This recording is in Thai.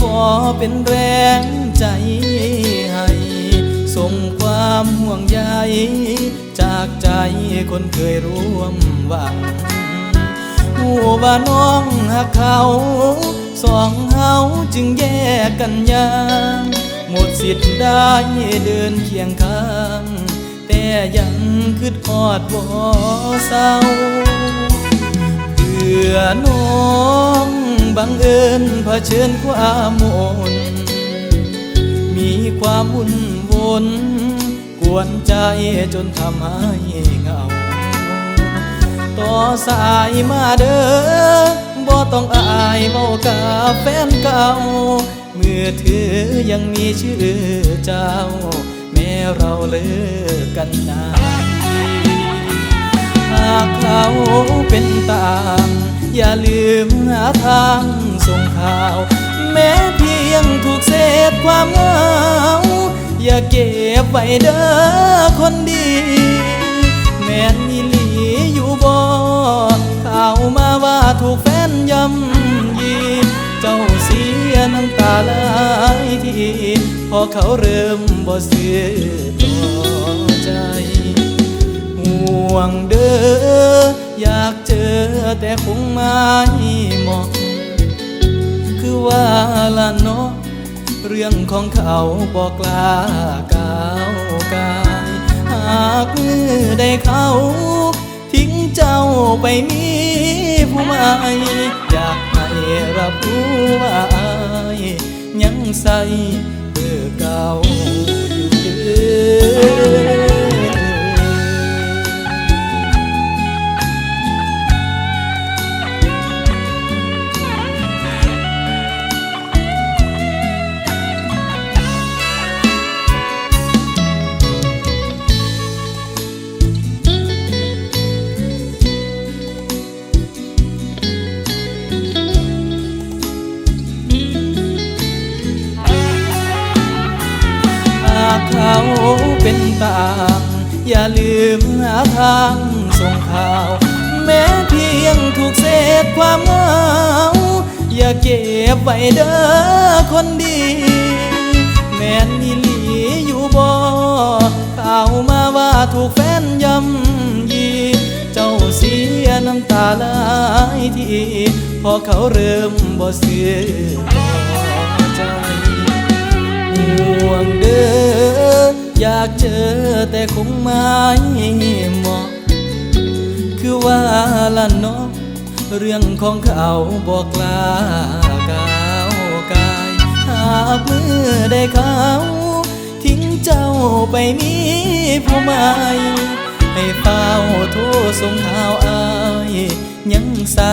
ขอเป็นแรงใจให้ส่งความห่วงใยจากใจคนเคยร่วมหวังหูว่าน้องหักเขาสองเฮาจึงแยกกันยางหมดสิทธิ์ได้เดินเคียงข้าง แต่ยังคิดฮอดบ่เศร้าเพื่อน้อง บังเอิญเผชิญความมนมีความวุ่นวนกวนใจจนทำให้เหงา ต่อสายมาเด้อบ่ต้องอายเมากับแฟนเก่ามือถือยังมีชื่อเจ้า แม้เราเลิกกันนานหากเขาเป็นต่าง อย่าลืมหาทางส่งข่าว แม้เพียงถูกเศษความเหงา อย่าเก็บไว้เด้อคนดี แม่นอีหลีอยู่บ่ข่าวมาว่าถูกแฟนยำยี เจ้าเสียน้ำตาไหลายทีพอเขาเริ่มบ่เสื่อต่อใจ ห่วงเด้ออยาก แต่คงไม่เหมาะ คือว่าละเนาะเรื่องของเขาบอกลาก้าวกาย หากมือได้เขาทิ้งเจ้าไปมีผู้ใหม่อยากให้รับรู้ว่าอายยังใส่เบอร์เก่า เขาเป็นต่าง อย่าลืมหาทางส่งข่าว แม้เพียงถูกเศษความเหงา อย่าเก็บไว้เด้อคนดี แม่นอีหลีอยู่บ่ข่าวมาว่าถูกแฟนยำยี เจ้าเสียน้ำตาไหลายทีพอเขาเริ่มบ่เสือากเจอแต่คงไม่เหมาะ คือว่าละเนาะเรื่องของเขาบอกกล้าก้าวกาย หากมือได้เขาทิ้งเจ้าไปมีผู้ใหม่ให้เฝ้าโทรส่งข่าวอายยังใส่